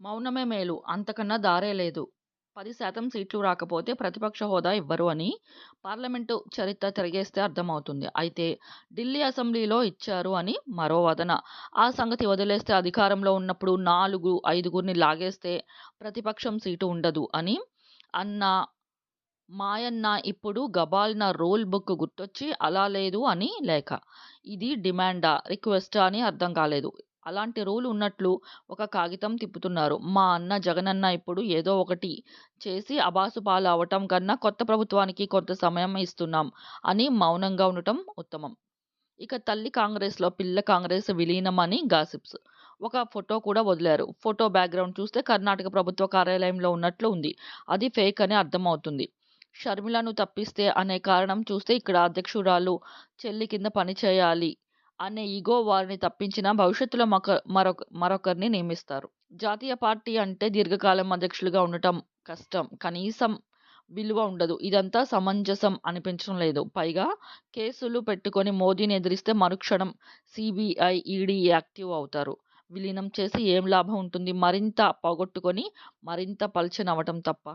మౌనమే మేలు అంతకన్నా దారే లేదు. పది శాతం సీట్లు రాకపోతే ప్రతిపక్ష హోదా ఇవ్వరు అని పార్లమెంటు చరిత్ర తిరిగేస్తే అర్థమవుతుంది. అయితే ఢిల్లీ అసెంబ్లీలో ఇచ్చారు అని మరో వదన ఆ సంగతి వదిలేస్తే అధికారంలో ఉన్నప్పుడు నాలుగు, ఐదుగురిని లాగేస్తే ప్రతిపక్షం సీటు ఉండదు అని అన్న మాయన్న ఇప్పుడు గబాల్న రూల్ బుక్ గుర్తొచ్చి అలా లేదు అని లేఖ. ఇది డిమాండా? రిక్వెస్టా అని అర్థం కాలేదు. అలాంటి రూల్ ఉన్నట్లు ఒక కాగితం తిప్పుతున్నారు. మా అన్న జగనన్న ఇప్పుడు ఏదో ఒకటి చేసి అభాసుపాలు అవటం కన్నా కొత్త ప్రభుత్వానికి కొంత సమయం ఇస్తున్నాం అని మౌనంగా ఉండటం ఉత్తమం. ఇక తల్లి కాంగ్రెస్లో పిల్ల కాంగ్రెస్ విలీనం అని గాసిప్స్. ఒక ఫోటో కూడా వదిలారు. ఫోటో బ్యాక్గ్రౌండ్ చూస్తే కర్ణాటక ప్రభుత్వ కార్యాలయంలో ఉన్నట్లు ఉంది. అది ఫేక్ అని అర్థమవుతుంది. షర్మిలను తప్పిస్తే అనే కారణం చూస్తే ఇక్కడ అధ్యక్షురాలు చెల్లి కింద పనిచేయాలి అనే ఇగో వారిని తప్పించినా భవిష్యత్తులో మక మరొక మరొకరిని నియమిస్తారు. జాతీయ పార్టీ అంటే దీర్ఘకాలం అధ్యక్షులుగా ఉండటం కష్టం. కనీసం విలువ ఉండదు. ఇదంతా సమంజసం అనిపించడం లేదు. పైగా కేసులు పెట్టుకొని మోదీని ఎదిరిస్తే మరుక్షణం సీబీఐ, ఈడీ యాక్టివ్ అవుతారు. విలీనం చేసి ఏం లాభం ఉంటుంది? మరింత పోగొట్టుకొని మరింత పల్చనవటం తప్ప.